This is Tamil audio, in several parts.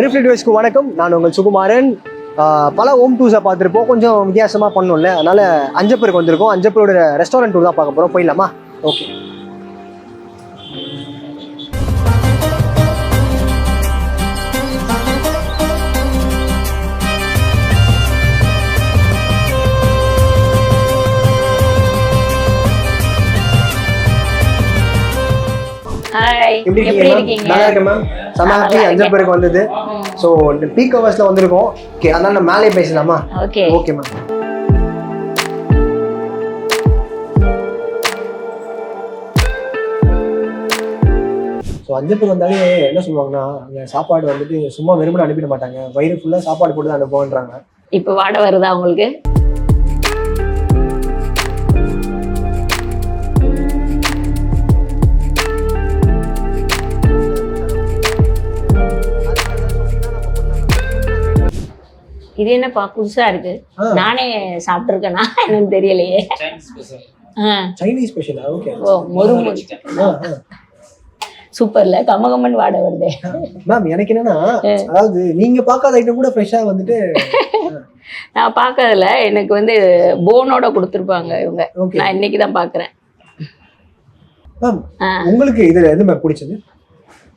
ரிஃப்ளெக்ட் வைஸ்க்கு வணக்கம். நான் உங்கள் சுகுமாரன். பல ஹோம் டூஸை பார்த்துருப்போம். கொஞ்சம் வித்தியாசமாக பண்ணோம்ல. அதனால் அஞ்சப்பருக்கு வந்திருக்கோம். அஞ்சப்பரோட ரெஸ்டாரண்ட் டூர் தான் பார்க்க போகிறோம் போயிடலாமா? ஓகே எப்படி இருக்கீங்க நல்லா இருக்கேன் மேம் செம ஹாப்பி இருக்கேன். அஞ்சப்பருக்கு வந்தது. ஸோ பீக் ஹவர்ஸில் வந்திருக்கோம். ஓகே அதனால நம்ம மேலே பேசலாமா? Okay. Okay ma'am so Anjappar வந்தாலே என்ன சொல்லுவாங்கன்னா அங்கே சாப்பாடு வந்துட்டு சும்மா வெறுமனே அனுப்பிட மாட்டாங்க. வயிறு ஃபுல்லாக சாப்பாடு போட்டு தான் அனுப்புவோன்றாங்க. இப்போ வாடை வருதா உங்களுக்கு? இது என்னப்பா புதுசா இருக்கு. நானே சாப்பிட்டுருக்கேனா. எனக்கு தெரியலையே. சைனீஸ் ஸ்பெஷலா ஓகே ஓ மொறு மொறு. சூப்பர்ல. கமகமன் வாடை வருதே. மேம் எனக்கு என்னன்னா அதாவது நீங்க பார்க்காத ஐட்டம் கூட ஃப்ரெஷ்ஷா வந்துட்டு நான் பார்க்கறதுல எனக்கு வந்து போனோட கொடுத்துருப்பாங்க இவங்க. நான் இன்னைக்கு தான் பார்க்குறேன் மேம். உங்களுக்கு இதுல எது மேம் பிடிச்சது?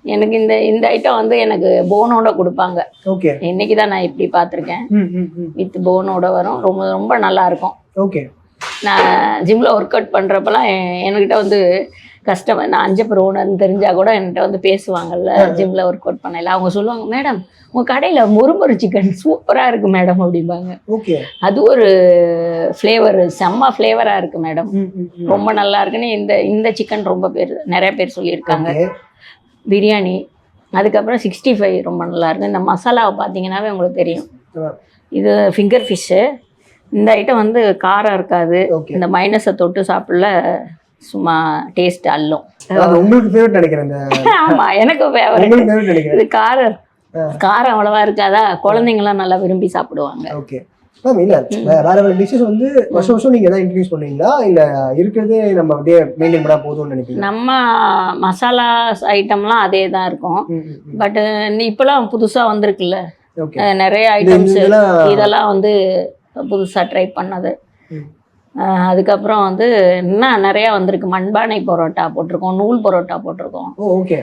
எனக்கு இந்த இந்த ஐட்டம் வந்து எனக்கு போனோட கொடுப்பாங்க. ஓகே இன்னைக்கு தான் நான் இப்படி பார்த்துருக்கேன். வித் போனோட வரும். ரொம்ப ரொம்ப நல்லா இருக்கும். ஓகே நான் ஜிம்மில் ஒர்க் அவுட் பண்ணுறப்பெல்லாம் என்கிட்ட வந்து கஸ்டமர் நான் அஞ்சப்பர் ஓனர்னு தெரிஞ்சால் கூட என்கிட்ட வந்து பேசுவாங்கல்ல ஜிம்மில் ஒர்க் அவுட் பண்ணல அவங்க சொல்லுவாங்க மேடம் உங்கள் கடையில் முறுமுறு சிக்கன் சூப்பராக இருக்குது மேடம் அப்படிம்பாங்க. ஓகே அது ஒரு ஃப்ளேவர் செம்ம ஃப்ளேவராக இருக்குது மேடம். ரொம்ப நல்லா இருக்குன்னு இந்த இந்த சிக்கன் ரொம்ப பேர் நிறைய பேர் சொல்லியிருக்காங்க. பிரியாணி அதுக்கப்புறம் சிக்ஸ்டி ஃபைவ் ரொம்ப நல்லா இருக்கும் இந்த மசாலாவை பார்த்தீங்கன்னாவே உங்களுக்கு தெரியும். இது ஃபிங்கர் ஃபிஷ்ஷு இந்த ஐட்டம் வந்து காரம் இருக்காது. இந்த மைனஸை தொட்டு சாப்பிடல சும்மா டேஸ்ட் அல்லும் உங்களுக்கு நினைக்கிறேன் இந்த ஆமா எனக்கு ஃபேவரட் இது காரம். காரம் அவ்வளவா இருக்காதா? குழந்தைங்களாம் நல்லா விரும்பி சாப்பிடுவாங்க. ஓகே மேம் இல்ல. வேற வேற டிஷ்ஷஸ் வந்து வருஷம் வருஷம் நீங்க எதாவது இன்ட்ரடியூஸ் பண்ணுவீங்களா? இல்ல இருக்கிறதே நம்ம அப்படியே மெயின்டைன் பண்ணா போதும்னு நினைப்பீங்க நம்ம மசாலா ஐட்டம்லாம் அதே தான் இருக்கும். பட் இப்போலாம் புதுசா வந்திருக்குல்ல? நிறைய ஐட்டம்ஸ் இதெல்லாம் வந்து புதுசா ட்ரை பண்ணது. அதுக்கப்புறம் வந்து இன்னும் நிறைய வந்திருக்கு. மண்பானை பரோட்டா போட்டிருக்கோம் நூல் பரோட்டா போட்டிருக்கோம். ஓகே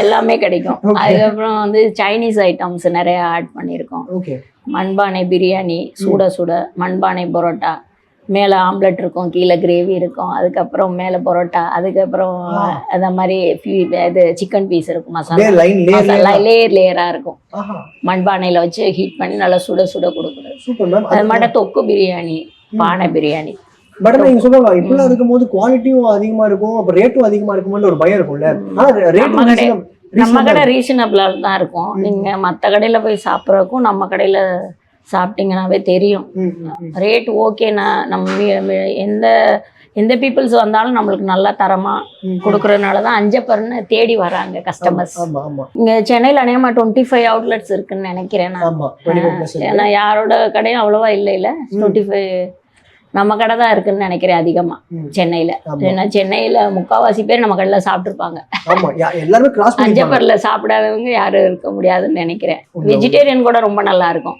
எல்லாமே கிடைக்கும். அதுக்கப்புறம் வந்து சைனீஸ் ஐட்டம்ஸ் நிறைய ஆட் பண்ணியிருக்கோம். மண்பானை பிரியாணி சுட சுட மண்பானை பரோட்டா. மேலே ஆம்லெட் இருக்கும் கீழே கிரேவி இருக்கும். அதுக்கப்புறம் மேலே பரோட்டா. அதுக்கப்புறம். அந்த மாதிரி இது சிக்கன் பீஸ் இருக்கும் மசாலா லேயர் மசாலா லேயர் லேயராக இருக்கும். மண்பானையில் வச்சு ஹீட் பண்ணி நல்லா சுட சுட கொடுக்குறது. அது மட்டும் தொக்கு பிரியாணி. பானை பிரியாணி. பட் நீங்க சொல்லுவாங்க இப்பெல்லாம் இருக்கும்போது குவாலிட்டியும் அதிகமா இருக்கும் அப்ப ரேட்டும் அதிகமா இருக்கும்னு ஒரு பயம் இருக்கும்ல. ஆனா நம்ம கடை- ரேட் நம்ம கடை ரீசனபிளாக தான் இருக்கும். நீங்கள் மற்ற கடையில் போய் சாப்பிட்றதுக்கும் நம்ம கடையில் சாப்பிட்டீங்கன்னாவே தெரியும். ரேட் ஓகேண்ணா நம்ம எந்த எந்த பீப்புள்ஸ் வந்தாலும் நம்மளுக்கு நல்லா தரமாக கொடுக்குறதுனால தான் அஞ்சப்பர்னு தேடி வராங்க கஸ்டமர்ஸ் இங்கே சென்னையில் அநேகமாக டுவெண்ட்டி ஃபைவ் அவுட்லெட்ஸ் இருக்குன்னு நினைக்கிறேன் நான். ஏன்னா யாரோட கடையும் அவ்வளோவா இல்லை இல்லை டுவெண்ட்டி ஃபைவ் நம்ம கடை தான் இருக்குன்னு நினைக்கிறேன் அதிகமாக ம். சென்னையில். ஏன்னா சென்னையில் முக்கால்வாசி பேர் நம்ம கடையில் பண்ணி அஞ்சப்பர்ல சாப்பிடாதவங்க யாரும் இருக்க முடியாதுன்னு நினைக்கிறேன். வெஜிடேரியன் கூட ரொம்ப நல்லா இருக்கும்.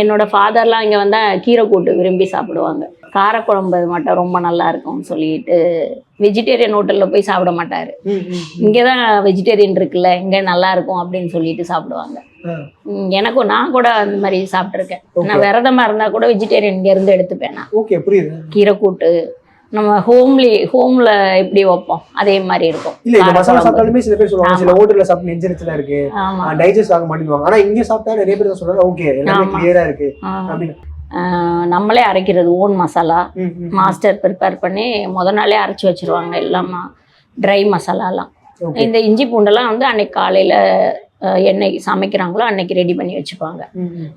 என்னோட ஃபாதர்லாம் இங்கே வந்தால் கீரை கூட்டு விரும்பி சாப்பிடுவாங்க. காரக்குழம்பு மட்டும் ரொம்ப நல்லா இருக்கும்னு சொல்லிட்டு வெஜிடேரியன் ஹோட்டலில் போய் சாப்பிட மாட்டார். இங்கே தான் வெஜிடேரியன் இருக்குல்ல இங்கே நல்லா இருக்கும் அப்படின்னு சொல்லிட்டு சாப்பிடுவாங்க. எனக்கும் நான் கூட அந்த மாதிரி சாப்பிட்ருக்கேன் நான் விரதமாக இருந்தால் கூட வெஜிடேரியன் இங்கேருந்து எடுத்துப்பேன் நான். ஓகே புரியுது. கீரை கூட்டு நம்ம ஹோம்லி ஹோமில் எப்படி வைப்போம்? அதே மாதிரி இருக்கும். இல்ல இந்த மசாலா. சாப்பிட்டாலுமே சில பேர் சொல்லுவாங்க சில ஹோட்டல்ல சாப்பிட்டு நெஞ்சரிச்சலா இருக்கு. டைஜஸ்ட் ஆக மாட்டேங்குவாங்க ஆனா இங்க சாப்பிட்டா நிறைய பேர் சொல்றாங்க ஓகே எல்லாமே. கிளியரா இருக்கு. அப்படின்னு. நம்மளே அரைக்கிறது ஓன் மசாலா. மாஸ்டர் ப்ரிப்பேர் பண்ணி முத நாளே அரைச்சி வச்சிருவாங்க எல்லாமா. ட்ரை மசாலாலாம். இந்த இஞ்சி பூண்டெல்லாம் வந்து அன்னைக்கு காலையில் என்னைக்கு சமைக்கிறாங்களோ அன்னைக்கு ரெடி பண்ணி வச்சுப்பாங்க.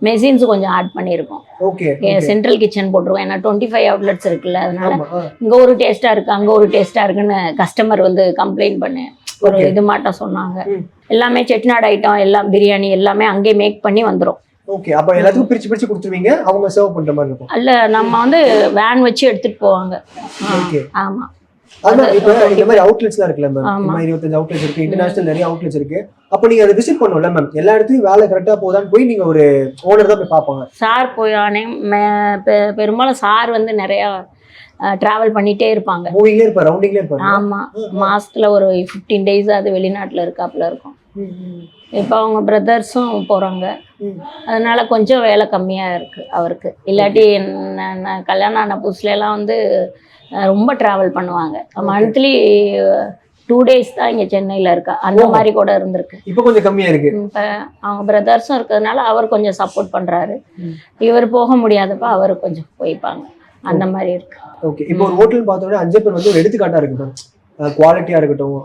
மெஷின்ஸ் கொஞ்சம் ஆட் பண்ணியிருக்கோம் சென்ட்ரல் கிச்சன் போட்டிருக்கோம் ஏன்னா டுவெண்ட்டி ஃபைவ் அவுட்லெட்ஸ் இருக்குல்ல அதனால. இங்கே ஒரு டேஸ்ட்டாக இருக்குது அங்கே ஒரு டேஸ்ட்டாக இருக்குன்னு கஸ்டமர் வந்து கம்ப்ளைண்ட் பண்ணு. ஒரு. இது மாட்டம் சொன்னாங்க. எல்லாமே செட்டிநாடு ஐட்டம் எல்லாம் பிரியாணி எல்லாமே அங்கேயே மேக் பண்ணி வந்துடும் ஓகே அப்ப எல்லாத்துக்கும் பிரிச்சு பிரிச்சு கொடுத்துருவீங்க அவங்க சர்வ் பண்ற மாதிரி இருக்கும். அல்ல நம்ம வந்து வேன் வச்சு எடுத்துகிட்டு போவாங்க. ஆமாம் அதான் இப்ப இந்த மாதிரி அவுட்லெட்ஸ்லாம் இருக்குல்ல மேம் ஆமா. இந்த மாதிரி இருபத்தஞ்சு அவுட்லெட்ஸ் இருக்கு இன்டர்நேஷனல் நிறைய அவுட்லெட்ஸ் இருக்கு. அப்ப நீங்க அதை விசிட் பண்ணணும்ல மேம் எல்லா இடத்துலயும் வேலை கரெக்டா போதான்னு போய் நீங்க ஒரு ஓனர் தான் போய் பார்ப்பாங்க. சார் போய் ஆனே மே- பெ- பெரும்பாலும் சார் வந்து நிறையா ட்ராவல் பண்ணிகிட்டே இருப்பாங்க. மூவிங்லேயே இருப்பாரு ரவுண்டிங்லேயே இருப்பாரு. ஆமாம் மாசத்துல ஒரு ஃபிஃப்டீன் டேஸ் அது வெளிநாட்டில் இருக்காப்புல இருக்கும். இப்போ அவங்க பிரதர்ஸும் போகிறாங்க அதனால கொஞ்சம் வேலை கம்மியாக இருக்குது அவருக்கு. இல்லாட்டி என்ன- நான் கல்யாணம் ஆன புதுசுலலாம் வந்து ரொம்ப ட்ராவல் பண்ணுவாங்க. மந்த்லி டூ டேஸ் தான் இங்கே சென்னையில் இருக்கா. அந்த. மாதிரி கூட இருந்திருக்கு. இப்போ கொஞ்சம் கம்மியா இருக்கு. இப்போ அவங்க பிரதர்ஸும் இருக்கிறதுனால அவர் கொஞ்சம் சப்போர்ட் பண்ணுறாரு. இவர் போக முடியாதப்ப அவர் கொஞ்சம் போய்ப்பாங்க. அந்த மாதிரி இருக்கு. ஓகே இப்போ ஒரு ஹோட்டல் பார்த்தோன்னா அஞ்சு பேர் வந்து ஒரு எடுத்துக்காட்டா இருக்கு குவாலிட்டியா இருக்கட்டும்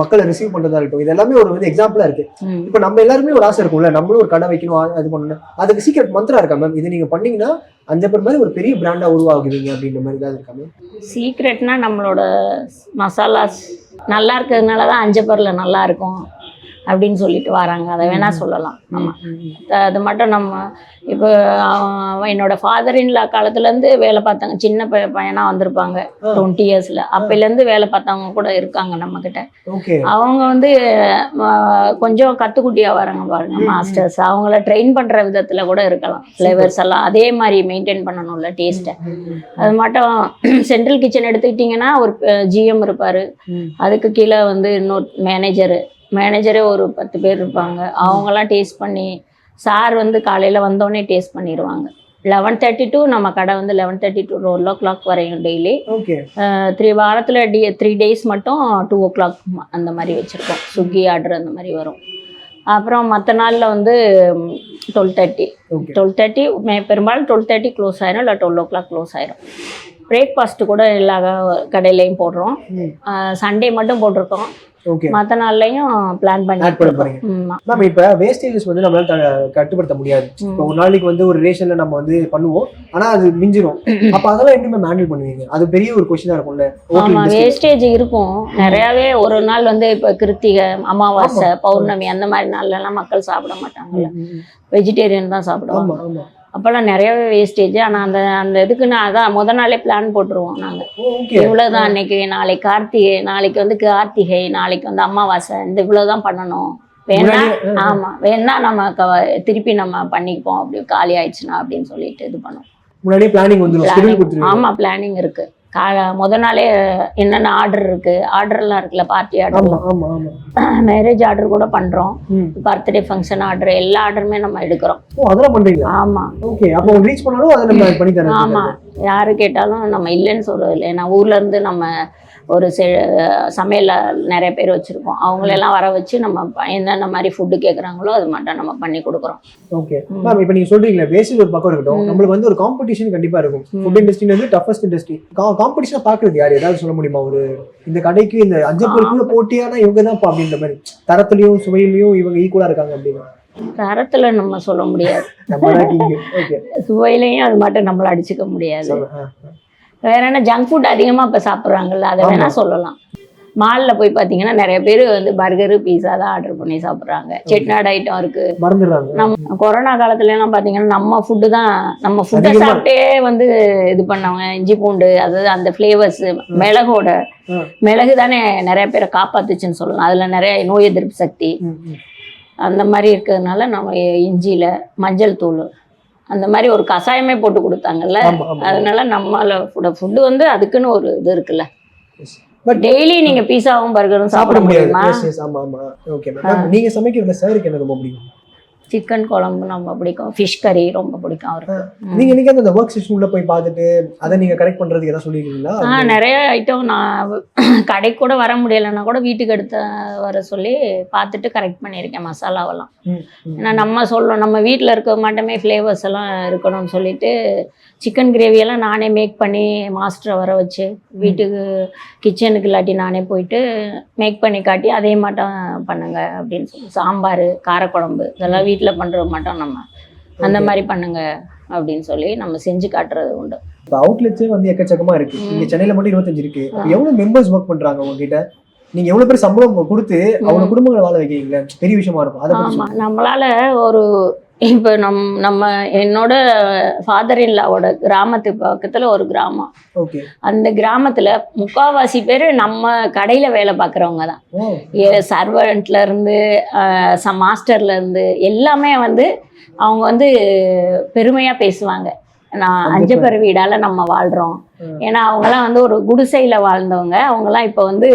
மக்களை ரிசீவ் பண்றதா இருக்கட்டும் இது எல்லாமே ஒரு வந்து எக்ஸாம்பிளா இருக்கு. இப்போ நம்ம எல்லாருமே ஒரு ஆசை இருக்கும்ல நம்மளும் ஒரு கடை வைக்கணும் அது பண்ணணும். அதுக்கு சீக்கிரம் மந்த்ரா இருக்கா மேம் இது நீங்க பண்ணீங்கன்னா அஞ்சு பேர் மாதிரி ஒரு பெரிய பிராண்டா உருவாகுவீங்க அப்படின்ற மாதிரி ஏதாவது இருக்கா மேம் சீக்ரெட்னா நம்மளோட மசாலாஸ் நல்லா இருக்கிறதுனால தான் அஞ்சப்பரில் நல்லா இருக்கும். அப்படின்னு சொல்லிட்டு வராங்க. அதை வேணா சொல்லலாம். ஆமாம் அது மட்டும் நம்ம இப்போ என்னோட ஃபாதர் இன்லா காலத்துலேருந்து வேலை பார்த்தாங்க சின்ன பைய பையனாக வந்திருப்பாங்க. டுவெண்ட்டி இயர்ஸில் அப்போலேருந்து வேலை பார்த்தவங்க கூட இருக்காங்க நம்மக்கிட்ட அவங்க வந்து கொஞ்சம் கத்துக்குட்டியாக வராங்க பாருங்க. மாஸ்டர்ஸ் அவங்கள ட்ரெயின் பண்ணுற விதத்தில் கூட இருக்கலாம். ஃப்ளேவர்ஸ் எல்லாம் அதே மாதிரி மெயின்டைன் பண்ணணும்ல டேஸ்ட்டை அது மட்டும் சென்ட்ரல் கிச்சன் எடுத்துக்கிட்டிங்கன்னா ஒரு ஜிஎம் இருப்பார். அதுக்கு கீழே வந்து இன்னொரு மேனேஜரு மேனேஜரே ஒரு பத்து பேர் இருப்பாங்க. அவங்கெல்லாம் டேஸ்ட் பண்ணி சார் வந்து காலையில் வந்தோடனே டேஸ்ட் பண்ணிடுவாங்க லெவன் தேர்ட்டி டு நம்ம கடை வந்து eleven thirty to twelve o'clock வரையும் டெய்லி ஓகே த்ரீ வாரத்தில் டி த்ரீ டேஸ் மட்டும் டூ ஓ கிளாக் அந்த மாதிரி வச்சுருக்கோம் ஸ்விக்கி ஆர்டர் அந்த மாதிரி வரும். அப்புறம் மற்ற நாளில் வந்து டுவெல் தேர்ட்டி டுவெல் தேர்ட்டி மே பெரும்பாலும் டுவெல் தேர்ட்டி க்ளோஸ் ஆயிரும் இல்லை டுவெல் ஓ கிளாக் க்ளோஸ் ஆயிரும். பிரேக்ஃபாஸ்ட்டு கூட எல்லா கடையிலையும் போடுறோம். சண்டே மட்டும் போட்டிருக்கோம். மற்ற நாள்லையும் பிளான் பண்ணி ஆட் பண்ண போறீங்க. மேம் இப்ப வேஸ்டேஜஸ் வந்து நம்மளால கட்டுப்படுத்த முடியாது. இப்போ ஒரு நாளைக்கு வந்து ஒரு ரேஷன்ல நம்ம வந்து பண்ணுவோம். ஆனா அது மிஞ்சிரும். அப்ப அதெல்லாம் எப்படி மேம் ஹேண்டில் பண்ணுவீங்க? அது பெரிய ஒரு கொஸ்டினா இருக்கும்ல. ஹோட்டல் வேஸ்டேஜ் இருக்கும். நிறையாவே ஒரு நாள் வந்து இப்போ கிருத்திகை அமாவாசை பௌர்ணமி அந்த மாதிரி நாள்லலாம் மக்கள் சாப்பிட மாட்டாங்கல்ல. வெஜிடேரியன் தான் சாப்பிடுவாங்க. ஆமா ஆமா. அப்போல்லாம் நிறையவே வேஸ்டேஜ் ஆனால் அந்த அந்த இதுக்கு நான் அதான் முத நாளே பிளான் போட்டுருவோம் நாங்கள் இவ்வளோதான் அன்னைக்கு நாளைக்கு கார்த்திகை நாளைக்கு வந்து கார்த்திகை நாளைக்கு வந்து அமாவாசை இந்த இவ்வளோதான் பண்ணணும். வேணா. ஆமாம் வேணா நம்ம க- திருப்பி நம்ம பண்ணிக்குப்போம் அப்படி காலி ஆயிடுச்சுன்னா அப்படின்னு சொல்லிட்டு இது பண்ணுவோம். முன்னாடியே பிளானிங் வந்துரும். ஸ்கெடியூல் Planning- கொடுத்துருவீங்க. ஆமா பிளானிங் இருக்கு. கா முத நாளே என்னென்ன ஆர்டர் இருக்கு? ஆர்டர்லாம் இருக்குல்ல பார்ட்டி ஆர்டர் மேரேஜ் ஆர்டர் கூட பண்றோம். பர்த்டே ஃபங்க்ஷன் ஆர்டர் எல்லா ஆர்டருமே நம்ம எடுக்கிறோம். அதெல்லாம் ஆமா. ஓகே அப்போ ரீச் பண்ணாலும் அதை நம்ம பண்ணி தரேன். ஆமா. யாரு கேட்டாலும் நம்ம இல்லைன்னு சொல்றது இல்லை ஏன்னா ஊர்ல இருந்து நம்ம ஒரு செ சமையல்ல நிறைய பேர் வச்சிருக்கோம். அவங்களெல்லாம் வர வச்சு நம்ம என்னென்ன மாதிரி ஃபுட்டு கேட்குறாங்களோ அது மட்டும் நம்ம பண்ணி கொடுக்குறோம். ஓகே. மேம் இப்போ நீங்க சொல்றீங்களா வேஸ்டேஜ் ஒரு பக்கம் இருக்கட்டும். நம்மளுக்கு வந்து ஒரு காம்படிஷன் கண்டிப்பா இருக்கும். ஃபுட் இண்டஸ்ட்ரி வந்து டஃபஸ்ட் இண்டஸ்ட்ரி காம்படிஷன் பாக்குறது யார்? ஏதாவது சொல்ல முடியுமா? ஒரு இந்த கடைக்கு இந்த அஞ்சு பேருக்குள்ள போட்டியானா இவங்க தான் அப்படின்ற மாதிரி. தரத்துலயும் சுவையிலையும் இவங்க ஈக்குவலா இருக்காங்க அப்படின்னு. தரத்துல நம்ம சொல்ல முடியாது. சுவையிலையும் அது மட்டும் நம்மள அடிச்சுக்க முடியாது. வேற என்ன ஜங்க் ஃபுட் அதிகமாக இப்போ சாப்பிட்றாங்கல்ல அதை வேணா சொல்லலாம். மாலில் போய் பார்த்தீங்கன்னா நிறைய பேர் வந்து பர்கரு பீஸா தான் ஆர்டர் பண்ணி சாப்பிட்றாங்க. செட்நாட் ஐட்டம் இருக்கு. நம்ம கொரோனா காலத்துல எல்லாம் பார்த்தீங்கன்னா நம்ம ஃபுட்டு தான் நம்ம ஃபுட்டை சாப்பிட்டே வந்து இது பண்ணவங்க இஞ்சி பூண்டு அதாவது அந்த ஃப்ளேவர்ஸ் மிளகோட. மிளகு தானே நிறைய பேரை காப்பாத்துச்சுன்னு சொல்லலாம். அதில் நிறைய நோய் எதிர்ப்பு சக்தி. அந்த மாதிரி இருக்கிறதுனால நம்ம இஞ்சியில் மஞ்சள் தூள் அந்த மாதிரி ஒரு கஷாயமே போட்டு கொடுத்தாங்கல்ல. அதனால நம்மளோட ஃபுட்டு வந்து அதுக்குன்னு ஒரு இது இருக்குல்ல. But- டெய்லி நீங்க பீஸாவும் பர்கரும் சாப்பிட முடியாது. ஆமா ஆமா. ஓகே நீங்க சமைக்கிறதுல சாருக்கு என்ன ரொம்ப பிடிக்கும்? சிக்கன் குழம்பு ரொம்ப பிடிக்கும். ஃபிஷ் கறி ரொம்ப பிடிக்கும் அவருக்கு. நீங்க என்னைக்கு அந்த ஒர்க் செஷன் உள்ள போய் பார்த்துட்டு அதை நீங்க கரெக்ட் பண்றதுக்கு ஏதாவது சொல்லிருக்கீங்களா? ஆ நிறைய ஐட்டம் நான் கடைக்கு கூட வர முடியலைன்னா கூட வீட்டுக்கு எடுத்து வர சொல்லி பார்த்துட்டு கரெக்ட் பண்ணியிருக்கேன் மசாலாவெல்லாம். ஏன்னா நம்ம சொல்லணும் நம்ம வீட்டில் இருக்க மாட்டோமே ஃப்ளேவர்ஸ் எல்லாம் இருக்கணும்னு சொல்லிட்டு சிக்கன் கிரேவியெல்லாம் நானே மேக் பண்ணி மாஸ்டரை வர வச்சு வீட்டுக்கு கிச்சனுக்கு இல்லாட்டி நானே போயிட்டு மேக் பண்ணி காட்டி அதே மாட்டம் பண்ணுங்க அப்படின்னு சொல்லி. சாம்பார் காரக்குழம்பு இதெல்லாம் வீட்டில் பண்ணுற மாட்டோம் நம்ம அந்த. மாதிரி பண்ணுங்க அப்படின்னு சொல்லி நம்ம செஞ்சு காட்டுறது உண்டு. இப்போ அவுட்லெட்ஸே வந்து எக்கச்சக்கமா இருக்கு. இங்க சென்னையில மட்டும் இருபத்தஞ்சு இருக்கு. அப்ப எவ்வளவு மெம்பர்ஸ் ஒர்க் பண்றாங்க உங்ககிட்ட? நீங்க எவ்வளவு பேர் சம்பளம் கொடுத்து அவங்க குடும்பங்களை வாழ வைக்கிறீங்களே? பெரிய விஷயமா இருக்கும். ஆமாம் நம்மளால ஒரு இப்போ நம் நம்ம என்னோட ஃபாதர் இல்லாவோட கிராமத்து பக்கத்துல ஒரு கிராமம். ஓகே. அந்த கிராமத்துல முக்காவாசி பேர் நம்ம கடையில வேலை பார்க்குறவங்க தான். ஓ. சர்வெண்ட்ல இருந்து மாஸ்டர்ல இருந்து எல்லாமே வந்து அவங்க வந்து பெருமையா பேசுவாங்க. நான் அஞ்சப்பர் வீடால நம்ம வாழ்றோம். ஏன்னா அவங்கலாம் வந்து ஒரு குடிசையில வாழ்ந்தவங்க. அவங்கலாம் இப்போ வந்து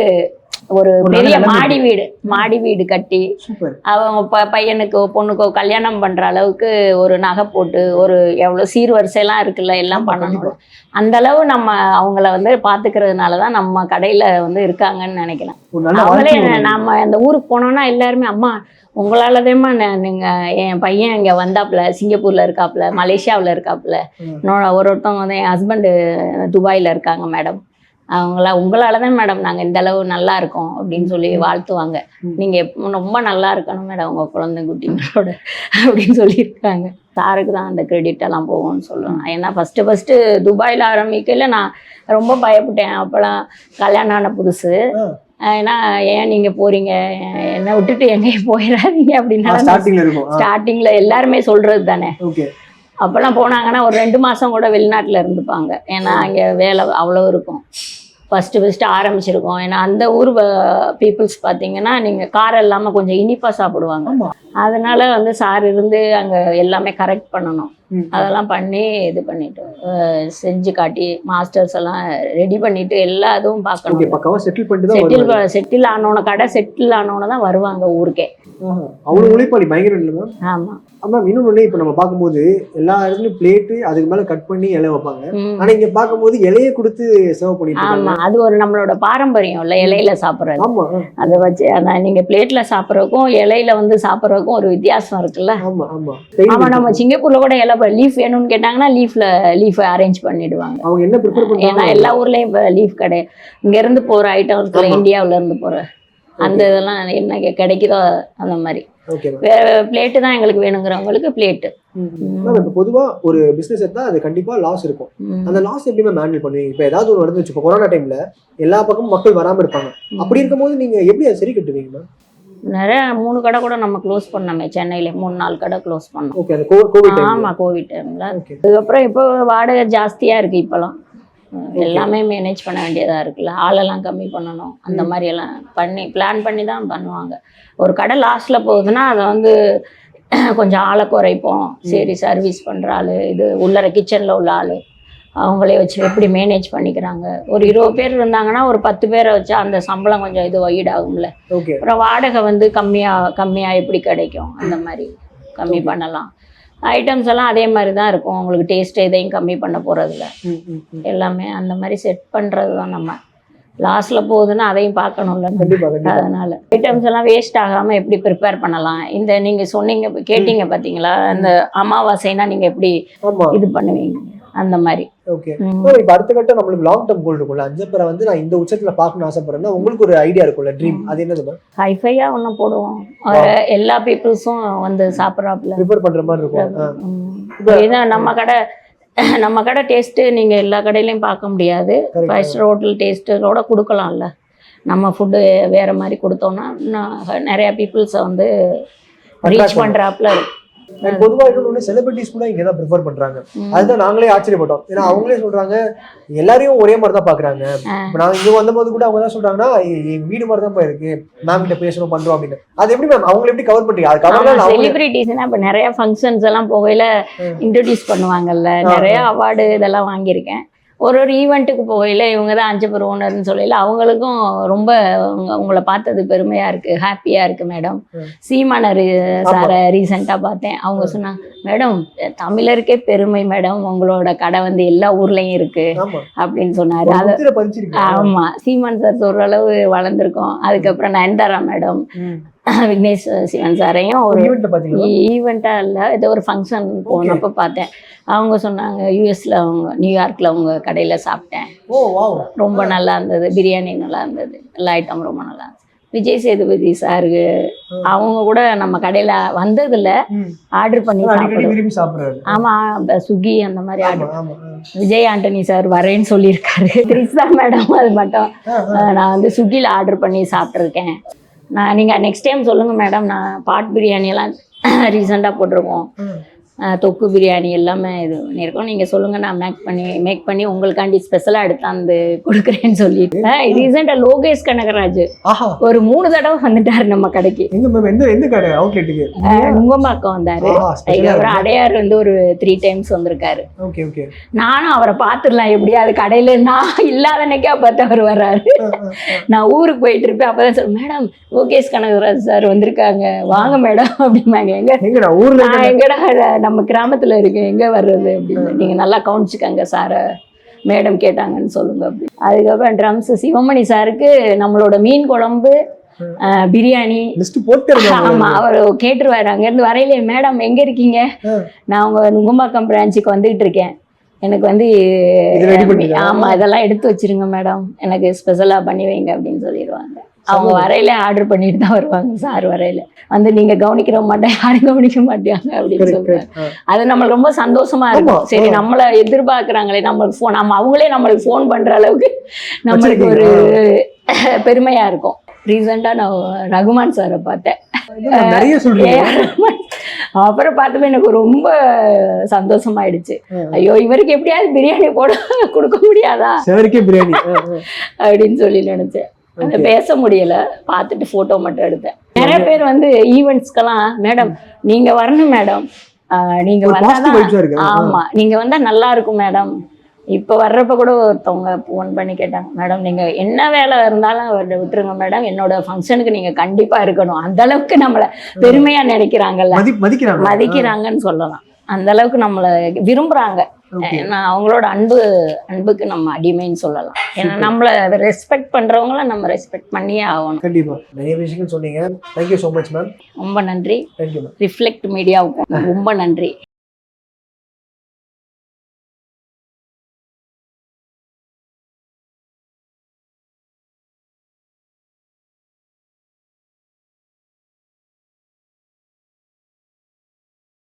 ஒரு பெரிய மாடி வீடு. மாடி வீடு கட்டி அவங்க பையனுக்கோ பொண்ணுக்கோ கல்யாணம் பண்ற அளவுக்கு ஒரு நகை போட்டு ஒரு எவ்வளவு சீர்வரிசையெல்லாம் இருக்குல்ல எல்லாம் பண்ணணும். அந்த அளவு நம்ம அவங்கள வந்து பாத்துக்கிறதுனால தான் நம்ம கடையில வந்து இருக்காங்கன்னு நினைக்கிறேன். அவங்களே நம்ம அந்த ஊருக்கு போனோம்னா எல்லாருமே அம்மா உங்களாலதேம்மா நீங்க என் பையன் இங்க வந்தாப்புல சிங்கப்பூர்ல இருக்காப்புல மலேசியாவுல இருக்காப்புல. ஒரு ஒருத்தவங்க வந்து என் ஹஸ்பண்டு துபாயில இருக்காங்க மேடம் அவங்கள உங்களால தான் மேடம் நாங்கள் இந்த அளவு நல்லா இருக்கோம் அப்படின்னு சொல்லி வாழ்த்துவாங்க. நீங்கள் ரொம்ப நல்லா இருக்கணும் மேடம் உங்கள் குழந்தை குட்டிங்களோட அப்படின்னு சொல்லியிருக்காங்க. சாருக்கு தான் அந்த கிரெடிட் எல்லாம் போகும்னு சொல்லணும். ஏன்னா ஃபஸ்ட்டு ஃபஸ்ட்டு துபாயில் ஆரம்பிக்கல நான் ரொம்ப பயப்பட்டேன். அப்போலாம் கல்யாணம் ஆன புதுசு. ஏன்னா ஏன் நீங்கள் போகிறீங்க என்னை விட்டுட்டு எங்கேயும் போயிடாதீங்க அப்படின்னா ஸ்டார்டிங்ல ஸ்டார்டிங்கில் எல்லாருமே சொல்கிறது தானே. ஓகே. அப்போல்லாம் போனாங்கன்னா ஒரு ரெண்டு மாதம் கூட வெளிநாட்டில் இருந்துப்பாங்க. ஏன்னா அங்கே வேலை அவ்வளோ இருக்கும். ஃபஸ்ட்டு ஃபஸ்ட்டு ஆரம்பிச்சிருக்கோம். ஏன்னா அந்த ஊர் பீப்புள்ஸ் பார்த்தீங்கன்னா நீங்கள் காரம் இல்லாமல் கொஞ்சம் இனிப்பாக சாப்பிடுவாங்க. அதனால வந்து சார் இருந்து அங்கே எல்லாமே கரெக்ட் பண்ணணும். அதெல்லாம் பண்ணி இது பண்ணிட்டு அஹ் செஞ்சு காட்டி மாஸ்டர்ஸ் எல்லாம் ரெடி பண்ணிட்டு எல்லா இதுவும் பார்க்கணும். செட்டில் பண்ணிட்டு செட்டில். செட்டில் ஆனோன கடை செட்டில் ஆனோன தான் வருவாங்க ஊருக்கே. ஆஹா. அவ்வளவு உழைப்பாளி பயங்கரம் இல்லை மேம் ஆமாம் ஆமா இன்னொன்னு இப்ப நம்ம பார்க்கும்போது எல்லா இடத்துலயும் பிளேட்டு அதுக்கு மேல கட் பண்ணி இலை வைப்பாங்க. ம். ஆனா இங்க பார்க்கும்போது இலையை கொடுத்து சர்வ் பண்ணிட்டு இருக்காங்க. ஆமா. அது ஒரு நம்மளோட பாரம்பரியம் இல்ல இலையில சாப்பிடுறது. ஆமா. அதை வச்சு அதான் நீங்க பிளேட்ல சாப்பிட்றதுக்கும் இலையில வந்து சாப்பிட்றதுக்கும் ஒரு வித்தியாசம் இருக்குல்ல. ஆமா ஆமா. ஆமா நம்ம சிங்கப்பூர்ல கூட இலை லீஃப் வேணும்னு கேட்டாங்கன்னா லீஃப்ல லீஃப் அரேஞ்ச் பண்ணிடுவாங்க. அவங்க என்ன ப்ரிப்பேர் ஏன்னா பண்றாங்க எல்லா ஊர்லயும் இப்ப லீஃப் கடை இங்க இருந்து போற ஐட்டம் இருக்குல்ல ஆமா. இந்தியாவுல இருந்து போற அந்த இதெல்லாம் என்ன கிடைக்குதோ அந்த மாதிரி. பிளேட்டு தான் எங்களுக்கு வேணுங்கிறவங்களுக்கு பிளேட்டு இப்ப பொதுவா ஒரு பிசினஸ் எடுத்தா அது கண்டிப்பா லாஸ் இருக்கும். அந்த லாஸ் எப்படி மேம் ஹேண்டில் பண்ணுவீங்க? இப்ப ஏதாவது ஒரு நடந்துச்சு. இப்போ கொரோனா டைம்ல எல்லா பக்கமும் மக்கள் வராம இருப்பாங்க. அப்படி இருக்கும்போது நீங்க எப்படி அதை சரி கட்டுவீங்க மேம் நிறைய மூணு கடை கூட நம்ம க்ளோஸ் பண்ணோமே சென்னையில மூணு நாலு கடை க்ளோஸ் பண்ணோம். கோவிட் ஆமா கோவிட் டைம்ல அதுக்கப்புறம் இப்போ வாடகை ஜாஸ்தியா இருக்கு இப்போலாம் எல்லாமே மேனேஜ் பண்ண வேண்டியதா இருக்குல்ல. ஆளெல்லாம் கம்மி பண்ணணும். அந்த மாதிரி எல்லாம் பண்ணி பிளான் பண்ணி தான் பண்ணுவாங்க. ஒரு கடை லாஸ்ட்ல போகுதுன்னா அதை வந்து கொஞ்சம் ஆளை குறைப்போம். சரி சர்வீஸ் பண்ற ஆளு இது உள்ளர கிச்சன்ல உள்ள ஆளு. அவங்களே வச்சு எப்படி மேனேஜ் பண்ணிக்கிறாங்க. ஒரு இருபது பேர் இருந்தாங்கன்னா ஒரு பத்து பேரை வச்சா அந்த சம்பளம் கொஞ்சம் இது ஆகும்ல ஓகே அப்புறம் வாடகை வந்து கம்மியா கம்மியா எப்படி கிடைக்கும்? அந்த மாதிரி கம்மி பண்ணலாம். ஐட்டம்ஸ் எல்லாம் அதே மாதிரி தான் இருக்கும். உங்களுக்கு டேஸ்ட் எதையும் கம்மி பண்ண ம். எல்லாமே அந்த மாதிரி செட் பண்றது தான் நம்ம. லாஸ்ட்ல போகுதுன்னா அதையும் பார்க்கணும்ல. அதனால ஐட்டம்ஸ் எல்லாம் வேஸ்ட் ஆகாம எப்படி ப்ரிப்பேர் பண்ணலாம்? இந்த நீங்க சொன்னீங்க கேட்டீங்க பாத்தீங்களா? அந்த அமாவாசைனா நீங்க எப்படி இது பண்ணுவீங்க? அந்த மாதிரி. ஓகே. இப்ப அடுத்த கட்டம் நம்மளுக்கு லாங் டர்ம் கோல் இருக்கும்ல. அஞ்சப்பரை வந்து நான் இந்த உச்சத்துல பார்க்கணும்னு ஆசைப்படுறேன்னா உங்களுக்கு ஒரு ஐடியா இருக்கும்ல ட்ரீம் அது என்னது ஹைஃபையா ஒன்றும் போடுவோம். எல்லா பீப்புள்ஸும் வந்து சாப்பிட்றாப்புல. ப்ரிப்பேர் பண்ற மாதிரி இருக்கும். இதான் நம்ம கடை நம்ம கடை டேஸ்ட்டு நீங்கள் எல்லா கடையிலையும் பார்க்க முடியாது. ஃபைவ் ஹோட்டல் டேஸ்ட்டோட கொடுக்கலாம்ல. நம்ம ஃபுட்டு வேற மாதிரி கொடுத்தோம்னா நிறைய பீப்புள்ஸை வந்து ரீச். பண்ணுறாப்புல And பொதுவா இன்னொன்னு செலிபிரிட்டிஸ் கூட இங்க தான் ப்ரிஃபர் பண்றாங்க. ம். அதுதான் நாங்களே ஆச்சரியப்பட்டோம். ஏன்னா அவங்களே சொல்றாங்க எல்லாரையும் ஒரே மாதிரி தான் பாக்குறாங்க இப்ப நாங்க இங்க வந்தபோது கூட அவங்க என்ன சொல்றாங்கன்னா எங்க வீடு மாதிரி தான் இருக்கு. மேம் கிட்ட பேசணும் பண்றோம் அப்படின்னு. அது எப்படி மேம் அவங்களை எப்படி கவர் பண்றீங்க? அது கவர் செலிபிரிட்டிஸ்னா இப்போ நிறைய ஃபங்க்ஷன்ஸ் எல்லாம் போகையில. இன்ட்ரடியூஸ் பண்ணுவாங்கல்ல. நிறைய அவார்டு இதெல்லாம் வாங்கியிருக்கேன். ஒரு ஒரு ஈவெண்ட்டுக்கு போகையில இவங்க தான் அஞ்சு பேர் ஓனர்னு சொல்லல. அவங்களுக்கும் ரொம்ப உங்க- உங்களை பார்த்தது பெருமையா இருக்கு ஹாப்பியா இருக்கு மேடம். சீமானர் சாரை ரீசெண்டாக பார்த்தேன். அவங்க சொன்னாங்க மேடம் தமிழருக்கே பெருமை மேடம் உங்களோட கடை வந்து எல்லா ஊர்லயும் இருக்கு. ஆமா. அப்படின்னு சொன்னாரு. அது முத்திரை பதிச்சிருக்கு ஆமா. சீமான் சார் ஓரளவு வளர்ந்துருக்கோம். அதுக்கப்புறம் நயன்தாரா மேடம் விக்னேஷ் சிவன் சாரையும் ஒரு ஈவெண்ட்டாக இல்லை ஏதோ ஒரு ஃபங்க்ஷன் போனப்போ பார்த்தேன். அவங்க சொன்னாங்க யூஎஸ்ல அவங்க நியூயார்க்கில் அவங்க கடையில் சாப்பிட்டேன். ஓ வாவ் ரொம்ப நல்லா இருந்தது பிரியாணி நல்லா இருந்தது எல்லா ஐட்டம் ரொம்ப நல்லா இருந்தது. விஜய் சேதுபதி சாருக்கு அவங்க கூட நம்ம கடையில் வந்ததில்ல ஆர்டர் பண்ணி சாப்பிடுவோம். ஆமாம் ஸ்விக்கி அந்த மாதிரி ஆர்டர். விஜய் ஆண்டனி சார் வரேன்னு சொல்லியிருக்காரு. கிறிஸ்தா மேடம் அது மட்டும். நான் வந்து ஸ்விக்கியில் ஆர்டர் பண்ணி சாப்பிட்ருக்கேன் நான் நீங்கள் நெக்ஸ்ட் டைம் சொல்லுங்கள் மேடம் நான் பாட் பிரியாணி எல்லாம் ரீசெண்டாக போட்டிருக்கோம். தொக்கு பிரியாணி எல்லாமே இது பண்ணியிருக்கோம். நீங்கள் சொல்லுங்கள் நான் மேக் பண்ணி மேக் பண்ணி உங்களுக்காண்டி ஸ்பெஷலாக எடுத்தாந்து கொடுக்குறேன்னு சொல்லிட்டு. ரீசெண்டாக லோகேஷ் கனகராஜ் ஒரு மூணு தடவை வந்துட்டார் நம்ம கடைக்கு. நுங்கம்பாக்கம் வந்தாரு. அதுக்கப்புறம் அடையார் வந்து ஒரு த்ரீ டைம்ஸ் வந்திருக்காரு. நானும் அவரை பார்த்துடலாம் எப்படியாவது கடையில நான் இல்லாத அன்னைக்கே பார்த்து அவர் வர்றாரு. நான் ஊருக்கு போயிட்டு இருப்பேன் அப்பதான் sir madam Lokesh Kanagaraj sir வந்திருக்காங்க. வாங்க மேடம். அப்படிம்பாங்க. எங்க எங்க நான் ஊர்ல எங்கடா நம்ம கிராமத்துல இருக்கேன் எங்க வர்றது அப்படின்னு நீங்க நல்லா கவனிச்சுக்கங்க சாரை மேடம் கேட்டாங்கன்னு சொல்லுங்க அப்படி அதுக்கப்புறம் ட்ரம்ஸ் சிவமணி சாருக்கு நம்மளோட மீன் குழம்பு பிரியாணி. ஆமா அவர் கேட்டுருவாரு. அங்க இருந்து வரையிலே மேடம் எங்க இருக்கீங்க. நான் உங்க நுங்கம்பாக்கம் பிரான்ச்சுக்கு வந்துகிட்டு இருக்கேன். எனக்கு வந்து இது ready பண்ணிட்டீங்களா? ஆமா இதெல்லாம் எடுத்து வச்சிருங்க மேடம் எனக்கு ஸ்பெஷலா பண்ணி வைங்க அப்படின்னு சொல்லிடுவாங்க. அவங்க வரையில ஆர்டர் பண்ணிட்டு தான் வருவாங்க சார் வரையில. வந்து நீங்க கவனிக்கிற மாட்டேன் யாரும் கவனிக்க மாட்டாங்க அப்படின்னு. ஆ. அது நம்மளுக்கு ரொம்ப சந்தோஷமா இருக்கும். சரி. நம்மள எதிர்பார்க்கறாங்களே நம்மளுக்கு ஃபோன் நம்ம அவங்களே நம்மளுக்கு ஃபோன் பண்ற அளவுக்கு நம்மளுக்கு ஒரு பெருமையா இருக்கும். ரீசெண்டா நான் ரகுமான் சாரை பார்த்தேன். நிறைய சொல்றீங்க. அப்புறம் பார்த்தப்ப எனக்கு ரொம்ப சந்தோஷமாயிடுச்சு. ஐயோ இவருக்கு எப்படியாவது பிரியாணி போட கொடுக்க முடியாதா? பிரியாணி. அப்படின்னு சொல்லி நினைச்சேன். அந்த பேச முடியல. பார்த்துட்டு போட்டோ மட்டும் எடுத்தேன். நிறைய பேர் வந்து ஈவெண்ட்ஸ்க்கெல்லாம் மேடம் நீங்க வரணும் மேடம். நீங்க வந்தாதான். ஆமா நீங்க வந்தா நல்லா இருக்கும் மேடம். இப்ப வர்றப்ப கூட ஒருத்தவங்க ஃபோன் பண்ணி கேட்டாங்க மேடம் நீங்க என்ன வேலை இருந்தாலும் விட்டுருங்க மேடம். என்னோட ஃபங்க்ஷனுக்கு நீங்க கண்டிப்பா இருக்கணும். அந்த அளவுக்கு நம்மள பெருமையா நினைக்கிறாங்கல்ல. மதி மதிக்கிறாங்க மதிக்கிறாங்கன்னு சொல்லலாம். அந்த அளவுக்கு நம்மள விரும்புறாங்க. ஏன்னா அவங்களோட அன்பு அன்புக்கு நம்ம அடிமைன்னு சொல்லலாம். ஏன்னா நம்மள ரெஸ்பெக்ட் பண்றவங்கள நம்ம ரெஸ்பெக்ட் பண்ணியே ஆகணும். கண்டிப்பா. நிறைய விஷயங்கள் சொன்னீங்க. தேங்க்யூ ஸோ மச் மேம் ரொம்ப நன்றி. ரிஃப்ளெக்ட் மீடியாவுக்கும் ரொம்ப நன்றி.